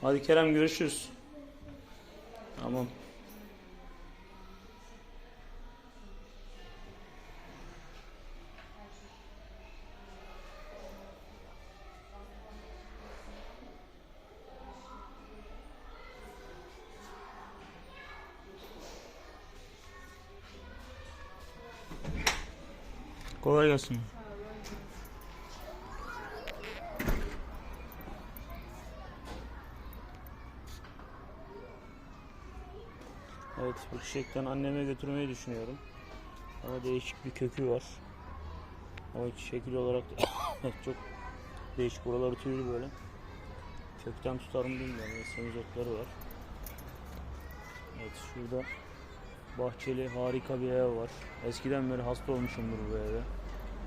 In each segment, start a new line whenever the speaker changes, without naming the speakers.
Hadi Kerem görüşürüz. Tamam. Kolay gelsin. Evet bu çiçekten anneme götürmeyi düşünüyorum. Ama değişik bir kökü var. Ama şekil olarak da çok değişik. Buraları tüylü böyle. Kökten tutar mı bilmiyorum. Ve semizotları var. Evet şurada bahçeli harika bir ev var. Eskiden beri hasta olmuşumdur bu eve.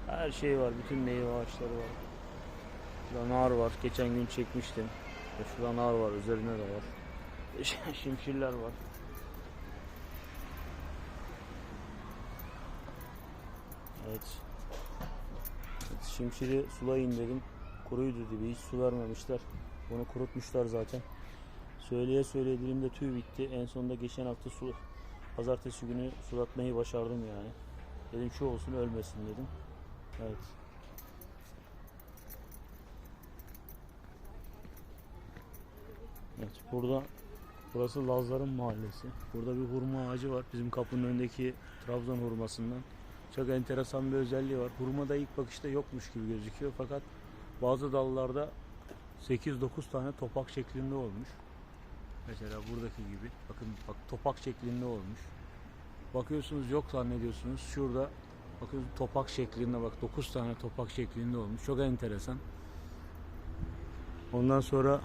Her şey var. Bütün meyve ağaçları var. Şurada nar var. Geçen gün çekmiştim. Şurada nar var. Üzerine de var. Şimşirler var. Evet. evet şimşiri sulayın dedim. Kuruydu dibi. Hiç su vermemişler. Bunu kurutmuşlar zaten. Söyleye söyleye dilimde tüy bitti. En sonunda geçen hafta su pazartesi günü sulatmayı başardım yani. Dedim şu olsun ölmesin dedim. Evet. Evet burada burası Lazların mahallesi. Burada bir hurma ağacı var. Bizim kapının önündeki Trabzon hurmasından. Çok enteresan bir özelliği var. Hurmada ilk bakışta yokmuş gibi gözüküyor fakat bazı dallarda 8-9 tane topak şeklinde olmuş. Mesela buradaki gibi. Bakın bak topak şeklinde olmuş. Bakıyorsunuz yok zannediyorsunuz. Şurada bakın topak şeklinde bak 9 tane topak şeklinde olmuş. Çok enteresan. Ondan sonra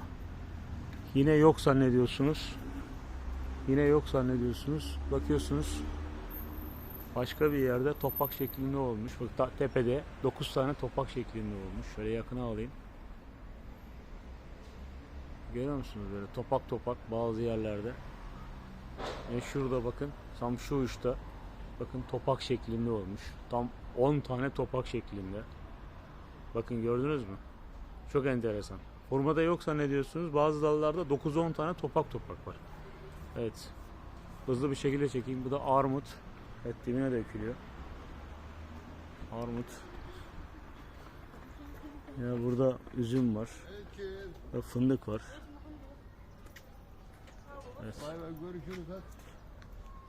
yine yok zannediyorsunuz. Yine yok zannediyorsunuz. Bakıyorsunuz başka bir yerde topak şeklinde olmuş. Bak tepede 9 tane topak şeklinde olmuş. Şöyle yakına alayım. Görüyor musunuz böyle topak topak bazı yerlerde. Ve şurada bakın tam şu uçta bakın topak şeklinde olmuş. Tam 10 tane topak şeklinde. Bakın gördünüz mü? Çok enteresan. Hurmada yok zannediyorsunuz. Bazı dallarda 9-10 tane topak topak var. Evet. Hızlı bir şekilde çekeyim. Bu da armut. Evet dibine dökülüyor. Armut. Ya burada üzüm var. Ve fındık var. Evet.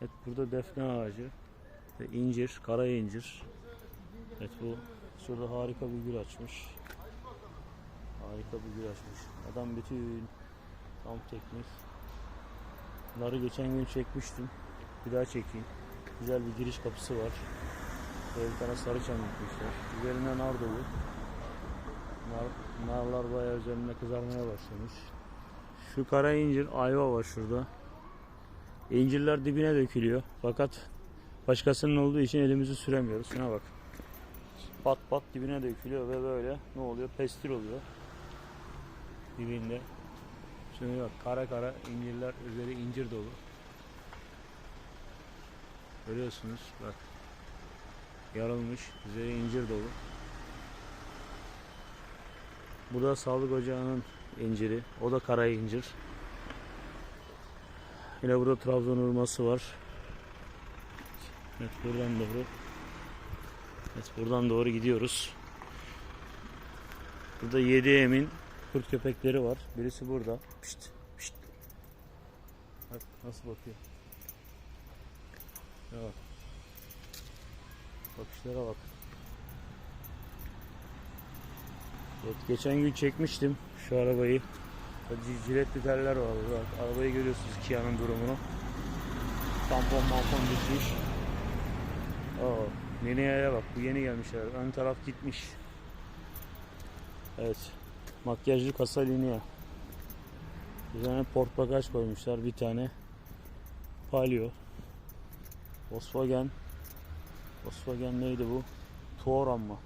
Evet burada defne ağacı ve incir, kara incir. Evet bu şurada harika bir gül açmış. Harika bir gül açmış. Adam bütün tam teknik. Bunları geçen gün çekmiştim. Bir daha çekeyim. Güzel bir giriş kapısı var. Böyle bir tane sarı çam dikmişler. Üzerine nar dolu. Nar, narlar bayağı üzerinde kızarmaya başlamış. Şu kara incir ayva var şurada. İncirler dibine dökülüyor. Fakat başkasının olduğu için elimizi süremiyoruz. Şuna bak. Pat pat dibine dökülüyor ve böyle ne oluyor? Pestil oluyor. Dibinde. Şimdi bak kara kara incirler üzeri incir dolu. Görüyorsunuz bak. Yarılmış. Üzeri incir dolu. Bu da sağlık ocağının inciri. O da kara incir. Yine burada Trabzon hurması var. Evet buradan doğru. Evet buradan doğru gidiyoruz. Burada 7 emin kurt köpekleri var. Birisi burada. Pişt, pişt. Bak nasıl bakıyor. Bak. Bakışlara bak. Evet, geçen gün çekmiştim şu arabayı. Ciletli teller var burada. Arabayı görüyorsunuz Kia'nın durumunu. Tampon mampon bitmiş. Oo, Linea'ya bak bu yeni gelmişler. Ön taraf gitmiş. Evet. Makyajlı kasa Linea. Üzerine port bagaj koymuşlar bir tane. Palio. Volkswagen. Volkswagen neydi bu? Touran mı?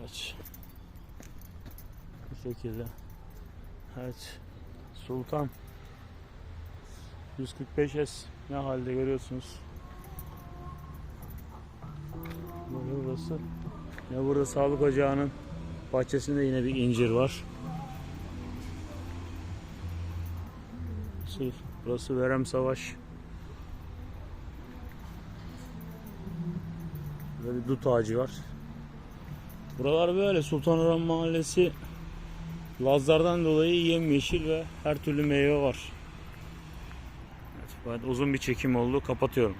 Evet. Bu şekilde. Evet. Sultan. 145S ne halde görüyorsunuz. Böyle burası. Ya burada sağlık ocağının bahçesinde yine bir incir var. Burası, Verem Savaş. Böyle dut ağacı var. Buralar böyle Sultanahmet Mahallesi Lazlardan dolayı yemyeşil ve her türlü meyve var. Evet, uzun bir çekim oldu. Kapatıyorum.